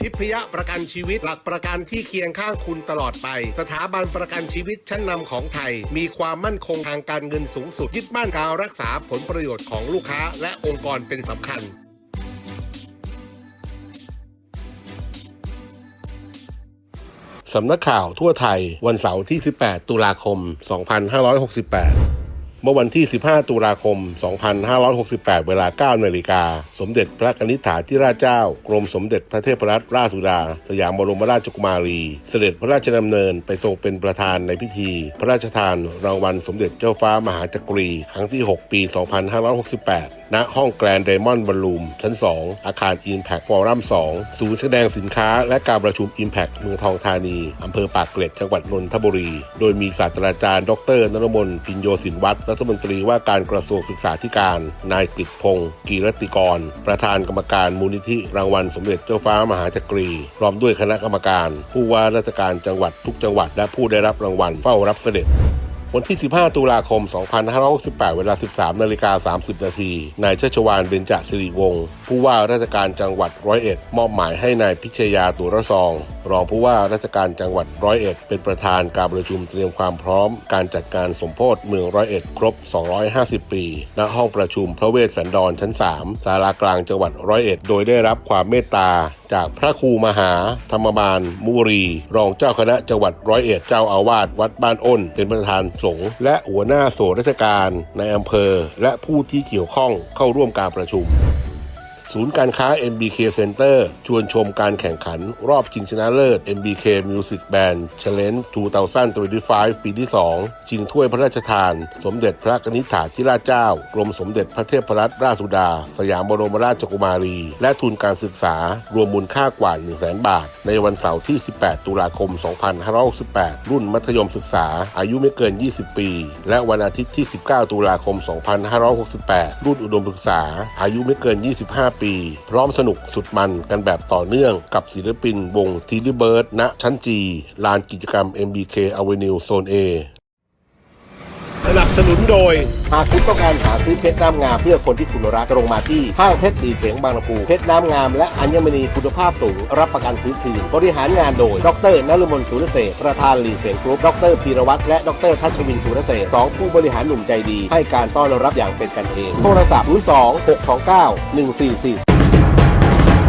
ทิพยประกันชีวิตหลักประกันที่เคียงข้างคุณตลอดไป สถาบันประกันชีวิตชั้นนำของไทย มีความมั่นคงทางการเงินสูงสุดยึดมั่นการรักษาผลประโยชน์ของลูกค้าและองค์กรเป็นสำคัญ สำนักข่าวทั่วไทย วันเสาร์ที่ 18 ตุลาคม 2568 เมื่อวันที่ 15 ตุลาคม 2568 เวลา 9 นาฬิกา สมเด็จพระนิษฐาธิราชเจ้า กรมสมเด็จพระเทพรัตนราชสุดา สยามบรมราชกุมารี เสด็จพระราชดำเนินไปทรงเป็นประธานในพิธี พระราชทานรางวัลสมเด็จเจ้าฟ้ามหาจักรี ครั้งที่ 6 ปี 2568 ณ ห้องแกรนด์ไดมอนด์บอลลูม ชั้น 2 อาคาร Impact Forum 2 ศูนย์แสดงสินค้า และการประชุม Impact เมืองทองธานี อำเภอปากเกร็ด จังหวัดนนทบุรี โดยมีศาสตราจารย์ ดรนรมน ปิญโยสินวัตรรัฐมนตรีว่าการกระทรวงศึกษาธิการ นายกฤษพงศ์กีรติกร ประธานกรรมการมูลนิธิรางวัลสมเด็จเจ้าฟ้ามหาจักรี พร้อมด้วยคณะกรรมการ ผู้ว่าราชการจังหวัดทุกจังหวัด และผู้ได้รับรางวัลเฝ้ารับเสด็จ วันที่ 15 ตุลาคม 2568 เวลา 13 นาฬิกา 30 นาที นายชัชวานเบญจสิริวงศ์ ผู้ว่าราชการจังหวัดร้อยเอ็ด มอบหมายให้นายพิชยาตุระซอง รองผู้ว่าราชการจังหวัดร้อยเอ็ด เป็นประธานการประชุมเตรียมความพร้อม การจัดการสมโพธิเมืองร้อยเอ็ดครบ 250 ปี ณ ห้องประชุมพระเวสสันดรชั้น 3 ศาลากลางจังหวัดร้อยเอ็ด โดยได้รับความเมตตาจากพระครูมหา ธรรมบาลมุรี รองเจ้าคณะจังหวัดร้อยเอ็ด เจ้าอาวาสวัดบ้านอ้น เป็นประธานสงฆ์และหัวหน้าส่วนราชการในอำเภอ และผู้ที่เกี่ยวข้องเข้าร่วมการประชุม ศูนย์การค้า MBK Center ชวนชมการแข่งขันรอบชิงชนะเลิศ MBK Music Band Challenge 2025 ปีที่ 2 ชิงถ้วยพระราชทาน สมเด็จพระนิธิถาธิราชเจ้า กรมสมเด็จพระเทพรัตนราชสุดา สยามบรมราชกุมารี และทุนการศึกษารวมมูลค่ากว่า 1 0 0 0 0 0 บาท ในวันเสาร์ที่ 18 ตุลาคม 2568 รุ่นมัธยมศึกษา อายุไม่เกิน 20 ปี และวันอาทิตย์ที่ 19 ตุลาคม 2568 รุ่นอุดมศึกษา อายุไม่เกิน 25ปี พร้อมสนุกสุดมันกันแบบต่อเนื่องกับศิลปินวงทีลิเบิร์ดณชั้นจีลานกิจกรรม MBK Avenue โซน A สนับสนุนโดย หากคุณต้องการหาซื้อเพชรน้ำงามเพื่อคนที่คุณรักตรงมาที่ห้างเพชรสีเสียงบางลำพูเพชรน้ำงามและอัญมณีคุณภาพสูง รับประกันซื้อคืนบริหารงานโดย ดรนฤมลสุรเศประธานหลีเสียงกรุ๊ปดรพีรวัตรและดรทัชวินสุรเศสองผู้บริหารหนุ่มใจดี ให้การต้อนรับอย่างเป็นกันเองโทรศัพท์02 629 144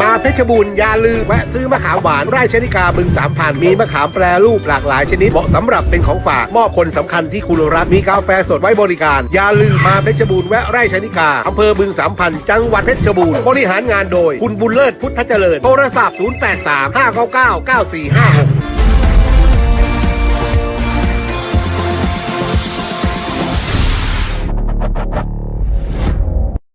มาเพชรบูรณ์อย่าลืมแวะซื้อมะขามหวานไร่ชนิกาบึงสามพันมีมะขามแปรรูปหลากหลายชนิดเหมาะสำหรับเป็นของฝากมอบคนสำคัญที่คุณรักมีกาแฟสดไว้บริการ อย่าลืมมาเพชรบูรณ์แวะไร่ชนิกาอำเภอบึงสามพันจังหวัดเพชรบูรณ์บริหารงานโดย คุณบุญเลิศพุทธเจริญโทรศัพท์ 083 599 9456